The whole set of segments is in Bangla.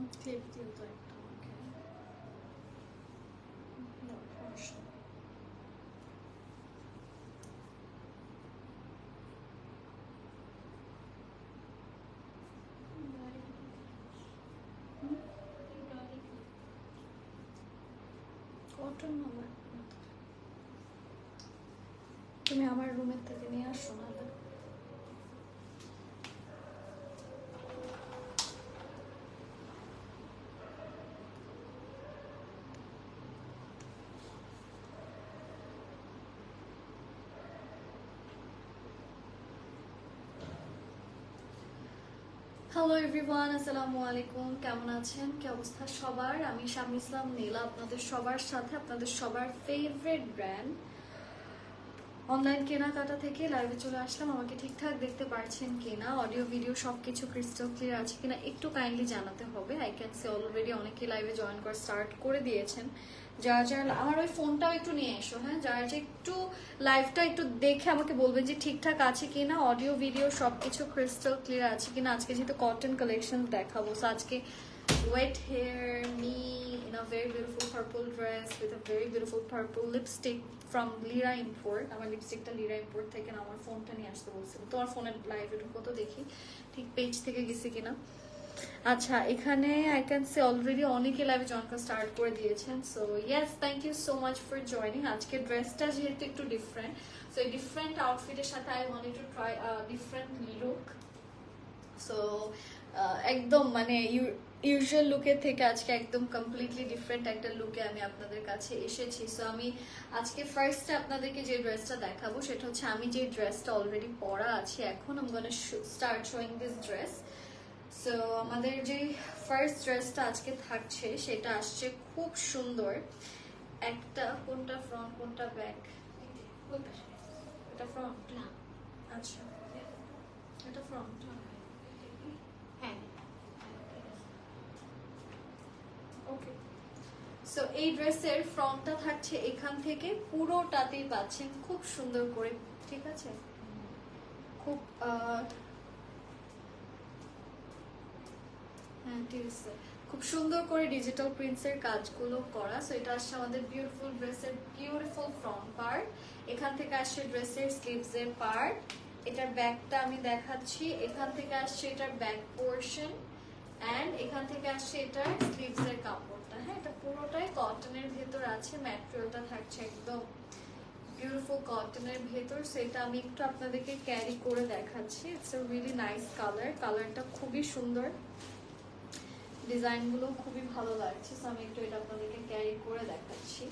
তো আমাকে তুমি আমার রুমের থেকে নিয়ে আসো না। হ্যালো এভরিওয়ান আসসালামু আলাইকুম কেমন আছেন? কি অবস্থা সবার? আমি শাম ইসলাম নীলা, আপনাদের সবার সাথে, আপনাদের সবার ফেভারিট ব্র্যান্ড অনলাইন কেনাকাটা থেকে লাইভে চলে আসলাম। আমাকে ঠিকঠাক দেখতে পারছেন কিনা? অডিও ভিডিও সবকিছু ক্রিস্টাল ক্লিয়ার আছে কিনা? একটু কাইন্ডলি জানাতে হবে। আই ক্যান সে অলরেডি অনেকে লাইভে জয়েন করা স্টার্ট করে দিয়েছেন। যারা যারা, আমার ওই ফোনটাও একটু নিয়ে এসো হ্যাঁ? যারা, যে একটু লাইভটা একটু দেখে আমাকে বলবেন যে ঠিকঠাক আছে কিনা? অডিও ভিডিও সবকিছু ক্রিস্টাল ক্লিয়ার আছে কিনা? আজকে যেহেতু কটন কালেকশন দেখাবো সো আজকে wait here in a very beautiful purple dress with a very beautiful purple lipstick from Lira Import. আমার লিপস্টিকটা লিরা ইম্পোর্ট থেকে আমার ফোনটা নিয়ে আসতে বলছিল। তোমার ফোনের লাইভে ঢুকো তো দেখি, ঠিক পেজ থেকে গেছে কিনা। আচ্ছা এখানে আই ক্যান সে অলরেডি অনেকে লাইভে জয়েন করা স্টার্ট করে দিয়েছেন। So yes thank you so much for joining আজকে ড্রেসটা যেহেতু একটু ডিফারেন্ট সো এই ডিফারেন্ট আউটফিটের সাথে I wanted to try different look so একদম মানে ইউজুয়াল লুকের থেকে আজকে একদম কমপ্লিটলি ডিফারেন্ট একটা লুকে আমি আপনাদের কাছে এসেছি। সো আমি আজকে ফার্স্টে আপনাদেরকে যে ড্রেসটা দেখাবো সেটা হচ্ছে আমি যে ড্রেসটা অলরেডি পরা আছি এখন আমি gonna start showing this dress so আমাদের যে ফার্স্ট ড্রেসটা আজকে থাকছে সেটা আসছে খুব সুন্দর। একটা কোনটা ফ্রন্ট কোনটা ব্যাক এটা ফ্রন্ট না। আচ্ছা। এটা ফ্রন্ট হ্যাঁ। ওকে সো এই ড্রেসের ফ্রন্টটা থাকছে এখান থেকে, পুরোটাতেই পাচ্ছেন খুব সুন্দর করে, ঠিক আছে? খুব হ্যাঁ ঠিক আছে। খুব সুন্দর করে ডিজিটাল প্রিন্টসের কাজগুলো করা। সো এটা আসছে আমাদের বিউটিফুল ড্রেসের বিউটিফুল ফ্রন্ট পার্ট এখান থেকে আসছে ড্রেসের স্লিভস এর পার্ট এটার ব্যাকটা আমি দেখাচ্ছি। এখান থেকে আসছে এটার ব্যাক পোর্শন অ্যান্ড এখান থেকে আসছে এটা স্লিভস এর কাপড়টা। হ্যাঁ এটা পুরোটাই কটনের ভেতর আছে ম্যাটেরিয়ালটা থাকছে একদম বিউটিফুল কটনের ভেতর। সেটা আমি একটু আপনাদেরকে ক্যারি করে দেখাচ্ছি। It's a really nice colour কালারটা খুবই সুন্দর। ডিজাইনগুলো খুবই ভালো লাগছে সো আমি একটু এটা আপনাদেরকে ক্যারি করে দেখাচ্ছি।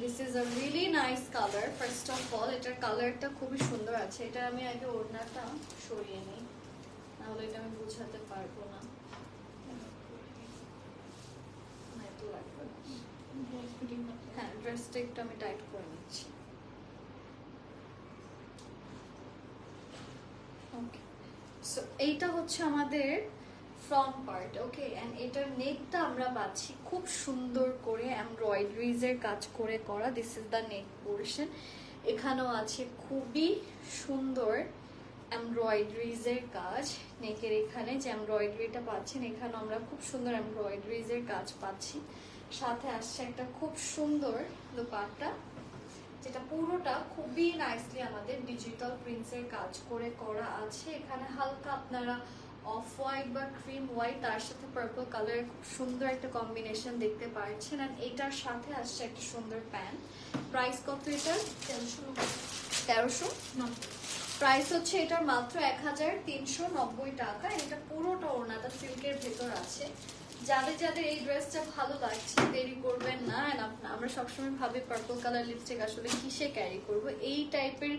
This is a really nice colour first of all এটার কালারটা খুবই সুন্দর আছে। এটা আমি আগে ওড়নাটা সরিয়ে নিই। নাহলে এটা আমি বুঝাতে পারব না। হ্যাঁ ড্রেসটা একটু আমি টাইট করে নিচ্ছি। ওকে সো এইটা হচ্ছে আমাদের ফ্রন্ট পার্ট ওকে এন্ড এটার নেকটা আমরা পাচ্ছি খুব সুন্দর করে এমব্রয়ডারিজ এর কাজ করে করা। This is the neck portion এখানেও আছে খুবই সুন্দর এমব্রয়ডারিজ এর কাজ নেকের এখানে যে এমব্রয়ডারিটা পাচ্ছেন এখানে আমরা খুব সুন্দর এমব্রয়ডারিজের কাজ পাচ্ছি। সাথে আসছে একটা খুব সুন্দর দোপাট্টা, যেটা পুরোটা খুবই নাইসলি আমাদের ডিজিটাল প্রিন্টসের কাজ করে করা আছে। এখানে হালকা আপনারা অফ হোয়াইট বা ক্রিম হোয়াইট তার সাথে পার্পল কালারের খুব সুন্দর একটা কম্বিনেশন দেখতে পাচ্ছেন। আর এটার সাথে আসছে একটা সুন্দর প্যান্ট প্রাইস কত এটার তেরোশো তেরোশো? প্রাইস হচ্ছে এটার মাত্র এক হাজার তিনশো নব্বই টাকা। এটা পুরোটা ওড়নাটা সিল্কের ভেতর আছে। যাদের যাদের এই ড্রেসটা ভালো লাগছে দেরি করবেন না। আমরা সবসময় ভাবি পার্পল কালার লিপস্টিক আসলে কিসে ক্যারি করব? এই টাইপের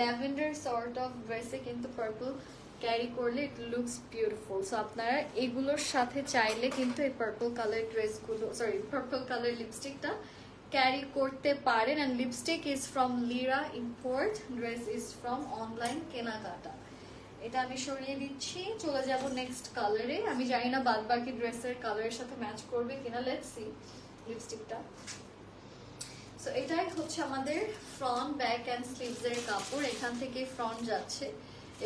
ল্যাভেন্ডার সর্ট অফ ড্রেসে কিন্তু পার্পল ক্যারি করলে ইট লুকস বিউটিফুল সো আপনারা এগুলোর সাথে চাইলে কিন্তু এই পার্পল কালার ড্রেসগুলো সরি পার্পল কালার লিপস্টিকটা ক্যারি করতে পারেন। And lipstick is from Lira import dress is from online কেনাকাটা। এটা আমি সরিয়ে দিচ্ছি, চলে যাব নেক্সট কালারে আমি জানি না বাদ বাকি ড্রেসের কালারের সাথে ম্যাচ করবে কিনা লেটস সি লিপস্টিকটা সো এটাই হচ্ছে আমাদের ফ্রন্ট ব্যাক অ্যান্ড স্লিভস এর কাপড়। এখান থেকে ফ্রন্ট যাচ্ছে।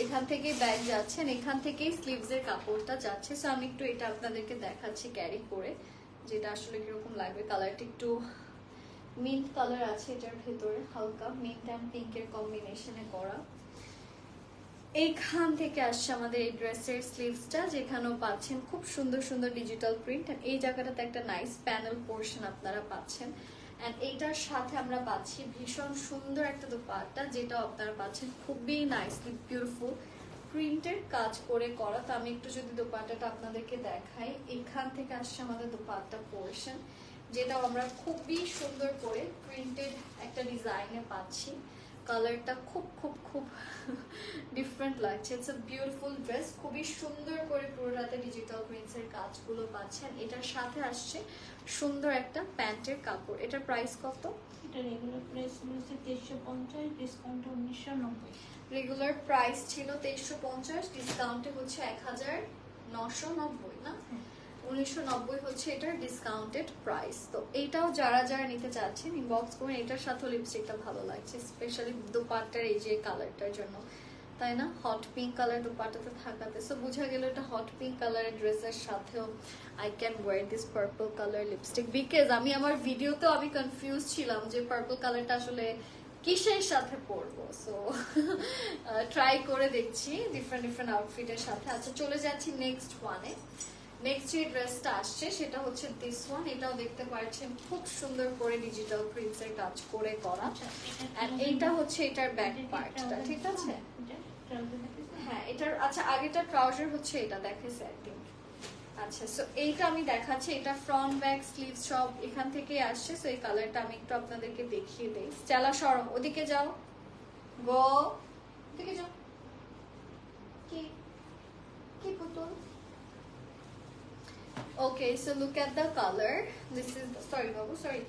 এখান থেকে ব্যাগ যাচ্ছেন এখান থেকেই স্লিভস এর কাপড়টা যাচ্ছে। সো আমি একটু এটা আপনাদেরকে দেখাচ্ছি ক্যারি করে, যেটা আসলে কীরকম লাগবে। কালারটা একটু মিন্ট কালার আছে এটার ভেতরে, হালকা মিন্ট অ্যান্ড পিঙ্কের কম্বিনেশনে করা। এইখান থেকে আসছে আমাদের এই ড্রেসের স্লিভসটা যেখানেও পাচ্ছেন খুব সুন্দর সুন্দর ডিজিটাল প্রিন্ট এই জায়গাটাতে একটা নাইস প্যানেল পোর্শন আপনারা পাচ্ছেন। এন্ড এইটার সাথে আমরা পাচ্ছি ভীষণ সুন্দর একটা দোপাট্টা, যেটা আপনারা পাচ্ছেন খুবই নাইসলি বিউটিফুল প্রিন্টের কাজ করে করা। তো আমি একটু যদি দোপাট্টাটা আপনাদেরকে দেখাই, এখান থেকে আসছে আমাদের দোপাট্টা পোর্শন যেটা আমরা খুবই সুন্দর করে প্রিন্টেড একটা ডিজাইনে পাচ্ছি। কালারটা খুব খুব খুব ডিফারেন্ট লাগছে। ইটস আ বিউটিফুল ড্রেস খুবই সুন্দর করে পুরোটাতে ডিজিটাল প্রিন্টসের কাজগুলো পাচ্ছেন। এটার সাথে আসছে সুন্দর একটা প্যান্টের কাপড়। এটার প্রাইস কত? এটা রেগুলার প্রাইস রয়েছে তেইশশো পঞ্চাশ ডিসকাউন্ট উনিশশো নব্বই। রেগুলার প্রাইস ছিল তেইশশো পঞ্চাশ ডিসকাউন্টে হচ্ছে এক হাজার নশো নব্বই না? উনিশশো নব্বই হচ্ছে এটার ডিসকাউন্টেড প্রাইস তো এইটাও যারা যারা নিতে চাচ্ছেন ইনবক্স করুন, এটার সাথেও লিপস্টিকটা ভালো লাগছে স্পেশালি দোপাট্টার এই যে কালারটার জন্য। তাই না? হট পিঙ্ক কালার দোপাট্টাতে থাকাতে। সো বোঝা গেল এটা হট পিঙ্ক কালারের ড্রেসের সাথেও I can wear this purple colour lipstick because আমি আমার ভিডিওতেও আমি কনফিউজ ছিলাম যে পার্পল কালারটা আসলে কিসের সাথে পরবো। সো ট্রাই করে দেখছি ডিফারেন্ট ডিফারেন্ট আউটফিটের সাথে। আচ্ছা চলে যাচ্ছি নেক্সট ওয়ানে নেক্সট যে ড্রেসটা আসছে, সেটা হচ্ছে দিস ওয়ান এটাও দেখতে পাচ্ছেন, খুব সুন্দর করে ডিজিটাল প্রিন্টস এর কাজ করে করা। এইটা হচ্ছে এটার ব্যাক পার্টটা ঠিক আছে? হ্যাঁ এটার আচ্ছা আগেটা ট্রাউজার হচ্ছে এটা আই থিঙ্ক আচ্ছা সো এইটা আমি দেখাচ্ছি, এটা ফ্রন্ট ব্যাক স্লিভ সব এখান থেকে আসছে। সো এই কালারটা আমি একটু আপনাদেরকে দেখিয়ে দেই। স্টেলা সরম ওদিকে যাও। গো। ওদিকে যাও। কি? কি পুতুল okay so look at the colour this is sorry Babu sorry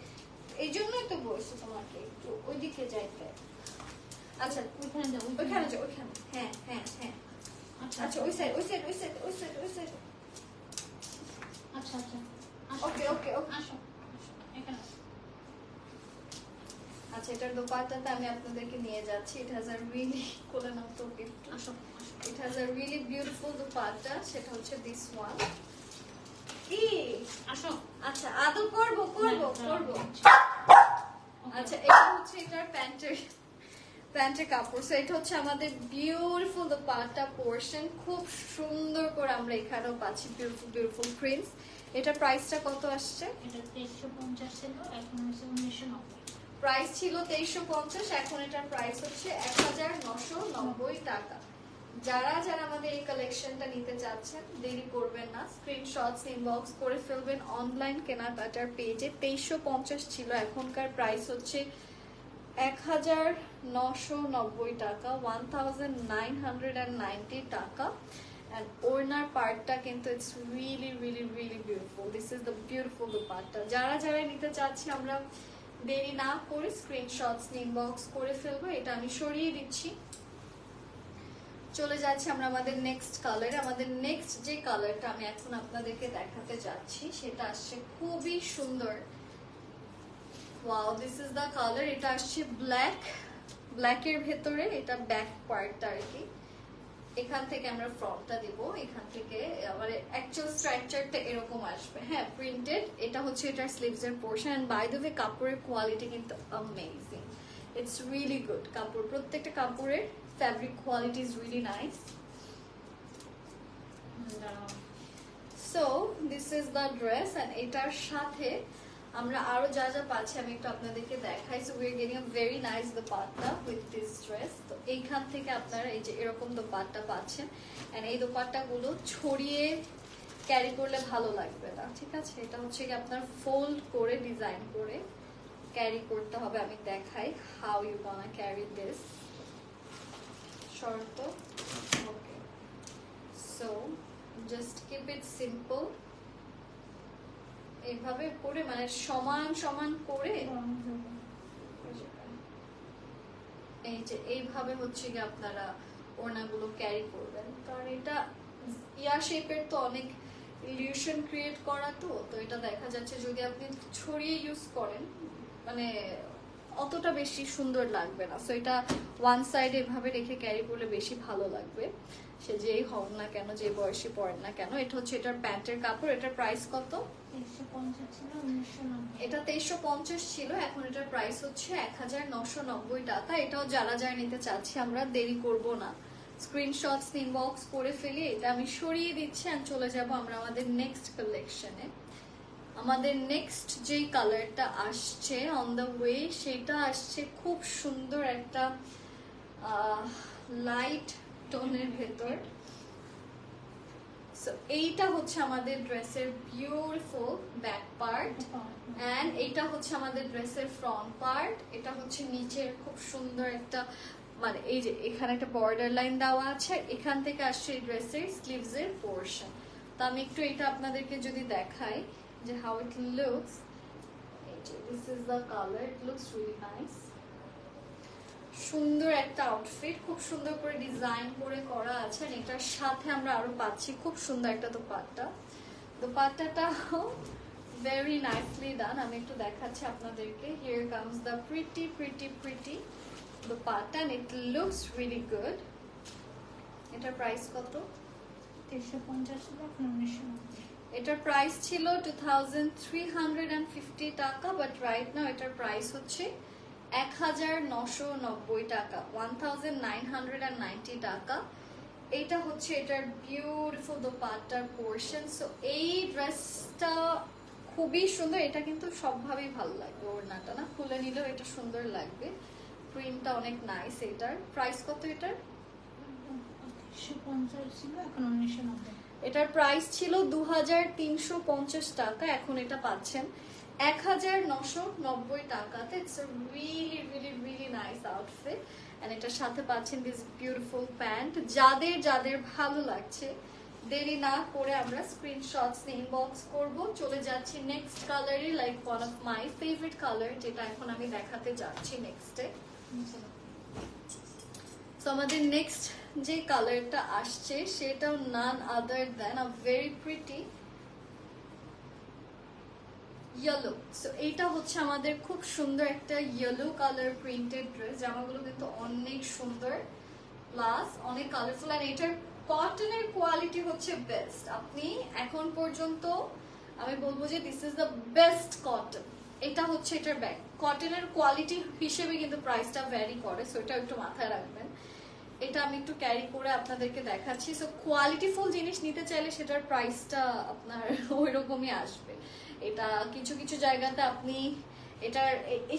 এই জন্যই তো বলছি তোমাকে একটু ওইদিকে যাইতে। আচ্ছা ওইখানে যাও ওইখানে যাও। ওইখানে। হ্যাঁ হ্যাঁ হ্যাঁ। আচ্ছা আচ্ছা ওই সাইড ওই সাইড ওই সাইড ওই সাইড ওই সাইড আচ্ছা আচ্ছা। ওকে ওকে ওকে আসো এখানে আচ্ছা এটার দোপাট্টাতে আমি আপনাদেরকে নিয়ে যাচ্ছি। ইট হ্যাজ আ রিয়েলি কোলে নাও তো it has a really beautiful dupatta. সেটা হচ্ছে দিস ওয়ান ই আসো। আচ্ছা আদৌ করব করব করব। আচ্ছা আচ্ছা এটা হচ্ছে এটার প্যান্টের প্যান্টের কাপড়। সো এটা হচ্ছে আমাদের বিউটিফুল দোপাট্টা পোর্শন খুব সুন্দর করে আমরা এখানেও পাচ্ছি বিউটিফুল বিউটিফুল প্রিন্টস এটার প্রাইসটা কত আসছে? এটা তেইশশো পঞ্চাশ ছিল এখন হচ্ছে উনিশশো নব্বই। প্রাইস ছিল তেইশশো পঞ্চাশ এখন এটার প্রাইস হচ্ছে এক হাজার নশো নব্বই টাকা। যারা যারা আমাদের এই কালেকশনটা নিতে চাচ্ছেন, দেরি করবেন না। স্ক্রিনশটস ইনবক্স করে ফেলবেন অনলাইন কেনাকাটার পেজে তেইশশো পঞ্চাশ ছিল, এখনকার প্রাইস হচ্ছে এক হাজার নশো নব্বই টাকা, one thousand nine hundred and ninety taka. And ওড়নার পার্টটা কিন্তু it's really really really beautiful this is the beautiful the পার্টটা যারা যারা নিতে চাচ্ছি, আমরা দেরি না করে স্ক্রিনশটস ইনবক্স করে ফেলব। এটা আমি সরিয়ে দিচ্ছি। চলে যাচ্ছি আমরা আমাদের নেক্সট কালার আমাদের নেক্সট যে কালারটা আমি এখন আপনাদেরকে দেখাতে যাচ্ছি, সেটা আসছে খুবই সুন্দর। Wow this is the colour এটা আসছে ব্ল্যাক ব্ল্যাকের ভেতরে এটা ব্যাক পার্টটা আর কি। এখান থেকে আমরা ফ্রন্টটা দিব। এখান থেকে আমার অ্যাকচুয়াল স্ট্রাকচারটা এরকম আসবে। হ্যাঁ প্রিন্টেড এটা হচ্ছে এটার স্লিভস এর portion and by the way কাপড়ের কোয়ালিটি কিন্তু অ্যামেজিং ইটস রিয়েলি গুড কাপড় প্রত্যেকটা কাপড়ের fabric quality is really nice so this is the dress and এটার সাথে আমরা আরও যা যা পাচ্ছি আমি একটু আপনাদেরকে দেখাই। So we are getting very nice dupatta with this dress তো এইখান থেকে আপনারা এই যে এরকম দোপাট্টা পাচ্ছেন। এন্ড এই দোপাট্টাগুলো ছড়িয়ে ক্যারি করলে ভালো লাগবে না, ঠিক আছে? এটা হচ্ছে কি আপনার ফোল্ড করে ডিজাইন করে। ক্যারি করতে হবে, আমি দেখাই how you gonna carry this short? Okay so just keep it simple এইভাবে করে মানে সমান সমান করে এই যে, এইভাবে হচ্ছে কি আপনারা ওড়নাগুলো ক্যারি করবেন। কারণ এটা ইয়া শেপের তো অনেক ইলিউশন ক্রিয়েট করা তো তো এটা দেখা যাচ্ছে যদি আপনি ছড়িয়ে ইউজ করেন মানে অতটা বেশি সুন্দর লাগবে না। সো এটা ওয়ান সাইড এভাবে রেখে ক্যারি করলে বেশি ভালো লাগবে। সে যেই হন না কেন যে বয়সে পড়েন না কেন এটা হচ্ছে এটার প্যান্টের কাপড় এটার প্রাইস কত? এটা তেইশশো পঞ্চাশ ছিল এখন এটার প্রাইস হচ্ছে এক হাজার নশো নব্বই টাকা। এটাও যারা যারা নিতে চাচ্ছি আমরা দেরি করব না। স্ক্রিনশটস ইনবক্স করে ফেলি এটা আমি সরিয়ে দিচ্ছি আর চলে যাব আমরা আমাদের নেক্সট কালেকশনে আমাদের নেক্সট যেই কালারটা আসছে অন দ্য ওয়ে সেটা আসছে খুব সুন্দর একটা লাইট টোনের ভেতর। সো এইটা হচ্ছে আমাদের ড্রেসের বিউটিফুল ব্যাক পার্ট অ্যান্ড এইটা হচ্ছে আমাদের ড্রেসের ফ্রন্ট পার্ট এটা হচ্ছে নিচের খুব সুন্দর একটা মানে এই যে এখানে একটা বর্ডার লাইন দেওয়া আছে, এখান থেকে আসছে এই ড্রেসের স্লিভস এর পোর্শন তো আমি একটু এটা আপনাদেরকে যদি দেখাই, যে how it looks this is the colour it looks really nice সুন্দর একটা আউটফিট খুব সুন্দর করে ডিজাইন করে করা আছে, আর এটার সাথে আমরা আরও পাচ্ছি খুব সুন্দর একটা দোপাট্টা। দোপাট্টাটা ভেরি নাইসলি ডান আমি একটু দেখাচ্ছি আপনাদেরকে। Here comes the pretty pretty pretty dupatta and it looks really good এটার প্রাইস কত? তেইশশো পঞ্চাশ ছিল এখন উনিশশো নব্বই এটার প্রাইস ছিল two thousand three hundred and fifty taka but right now এটার প্রাইস হচ্ছে এক হাজার নশো নব্বই টাকা। One thousand nine hundred and ninety taka. এটা হচ্ছে এটার বিউটিফুল দোপাট্টার পোর্শন সো এই ড্রেসটা খুবই সুন্দর। এটা কিন্তু সবভাবেই ভালো লাগবে ওড়নাটা না? খুলে নিলেও এটা সুন্দর লাগবে। প্রিন্টটা অনেক নাইস এটার। প্রাইস কত এটার? এটার প্রাইস ছিল দু হাজার তিনশো পঞ্চাশ টাকা এখন এটা পাচ্ছেন এক হাজার নশো নব্বই টাকাতে। It's really really really nice outfit and এটার সাথে পাচ্ছেন দিস বিউটিফুল প্যান্ট যাদের যাদের ভালো লাগছে দেরি না করে আমরা স্ক্রিনশটস ইনবক্স করব। চলে যাচ্ছি নেক্সট কালারে like one of my favourite colour যেটা এখন আমি দেখাতে যাচ্ছি নেক্সটে সো আমাদের নেক্সট যে কালারটা আসছে, সেটাও none other than a very pretty yellow so এইটা হচ্ছে আমাদের খুব সুন্দর একটা ইয়েলো কালার প্রিন্টেড ড্রেস জামাগুলো কিন্তু অনেক সুন্দর প্লাস অনেক কালারফুল আর এটার কটনের কোয়ালিটি হচ্ছে বেস্ট আপনি এখন পর্যন্ত আমি বলব যে this is the best cotton এটা হচ্ছে এটার ব্যাগ কটনের কোয়ালিটি হিসেবে কিন্তু প্রাইসটা ভ্যারি করে সো এটা একটু মাথায় রাখবেন। এটা আমি একটু ক্যারি করে আপনাদেরকে দেখাচ্ছি। সো কোয়ালিটিফুল জিনিস নিতে চাইলে সেটার প্রাইসটা আপনার ওই রকমই আসবে। এটা কিছু কিছু জায়গাতে আপনি এটার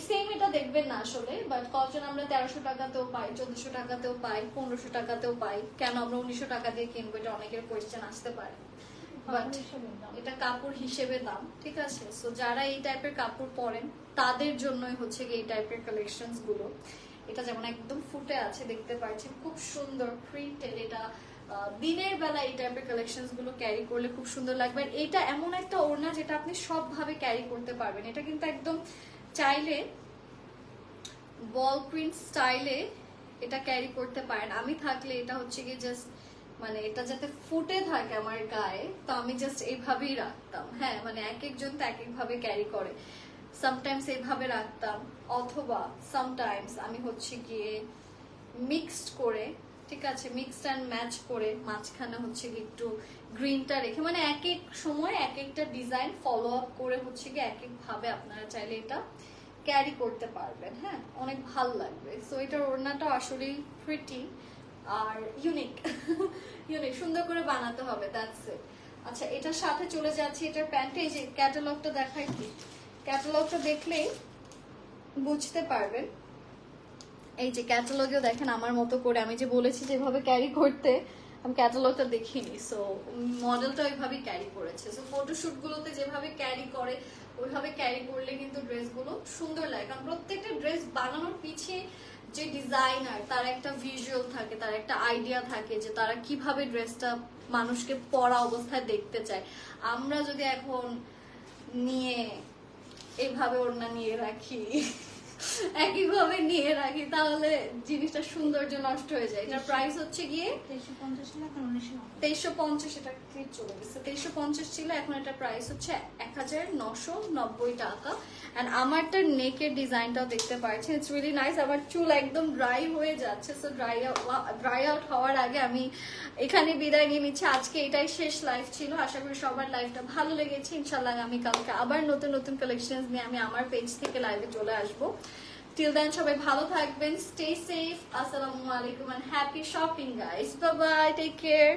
সেম এটা দেখবেন না আসলে বাট কটন আমরা তেরোশো টাকাতেও পাই, চোদ্দশো টাকাতেও পাই, পনেরোশো টাকাতেও পাই। কেন আমরা উনিশশো টাকা দিয়ে কিনবো? এটা অনেকের কোয়েশ্চেন আসতে পারে। বাট এটা কাপড় হিসেবে দাম, ঠিক আছে? সো যারা এই টাইপের কাপড় পরেন, তাদের জন্যই হচ্ছে এই টাইপের কালেকশনসগুলো। এটা যেমন একদম ফুটে আছে, দেখতে পাচ্ছেন, খুব সুন্দর প্রিন্টেড এটা দিনের বেলা এই টাইপের কালেকশনসগুলো ক্যারি করলে খুব সুন্দর লাগবে। আর এটা এমন একটা ওড়না যেটা আপনি সবভাবে ক্যারি করতে পারবেন। এটা কিন্তু একদম চাইলে বল প্রিন্ট স্টাইলে এটা ক্যারি করতে পারেন। আমি থাকলে এটা হচ্ছে কি জাস্ট মানে এটা যাতে ফুটে থাকে আমার গায়ে, তো আমি জাস্ট এইভাবেই রাখতাম। হ্যাঁ মানে এক একজন তো এক একভাবে ক্যারি করে। সামটাইমস এইভাবে রাখতাম, অথবা সামটাইমস আমি হচ্ছে গিয়ে মিক্সড করে, ঠিক আছে মিক্সড অ্যান্ড ম্যাচ করে মাঝখানে হচ্ছে গিয়ে একটু গ্রিনটা রেখে মানে এক এক সময় এক একটা ডিজাইন ফলো আপ করে হচ্ছে গিয়ে এক একভাবে আপনারা চাইলে এটা ক্যারি করতে পারবেন। হ্যাঁ অনেক ভালো লাগবে। সো এটার ওড়নাটা আসলেই প্রিটি আর ইউনিক ইউনিক সুন্দর করে বানাতে হবে দ্যাটস ইট আচ্ছা এটার সাথে চলে যাচ্ছি, এটার প্যান্টে যে ক্যাটালগটা দেখাই কি? ক্যাটালগটা দেখলেই বুঝতে পারবেন। এই যে ক্যাটালগেও দেখেন, আমার মতো করে, আমি যে বলেছি যেভাবে ক্যারি করতে, আমি ক্যাটালগটা দেখিনি সো মডেলটা ওইভাবেই ক্যারি করেছে। সো ফটোশুট গুলোতে যেভাবে ক্যারি করে, ওইভাবে ক্যারি করলে কিন্তু ড্রেসগুলো সুন্দর লাগে। কারণ প্রত্যেকটা ড্রেস বানানোর পিছিয়ে যে ডিজাইনার তার একটা ভিজুয়াল থাকে, তার একটা আইডিয়া থাকে যে তারা কীভাবে ড্রেসটা মানুষকে পরা অবস্থায় দেখতে চায়। আমরা যদি এখন নিয়ে এইভাবে ওড়না নিয়ে রাখি একইভাবে নিয়ে রাখি তাহলে জিনিসটা সৌন্দর্য নষ্ট হয়ে যায়। এটার প্রাইস হচ্ছে গিয়ে তেইশশো পঞ্চাশ এটা ক্লিপ চলে গেছে তেইশশো পঞ্চাশ ছিল এখন এটা প্রাইস হচ্ছে এক হাজার নশো নব্বই টাকা। অ্যান্ড আমারটা নেকের ডিজাইনটাও দেখতে পাচ্ছেন ইটস রিয়েলি নাইস আমার চুল একদম ড্রাই হয়ে যাচ্ছে। সো ড্রাই ড্রাই আউট হওয়ার আগে আমি এখানে বিদায় নিয়ে নিচ্ছি। আজকে এটাই শেষ লাইফ ছিল। আশা করি সবার লাইফটা ভালো লেগেছে। ইনশাল্লাহ আমি কালকে আবার নতুন নতুন কালেকশন নিয়ে আমি আমার পেজ থেকে লাইভে চলে আসব। টিল দেন সবাই ভালো থাকবেন স্টে সেফ আসসালামু আলাইকুম and happy shopping guys bye bye take care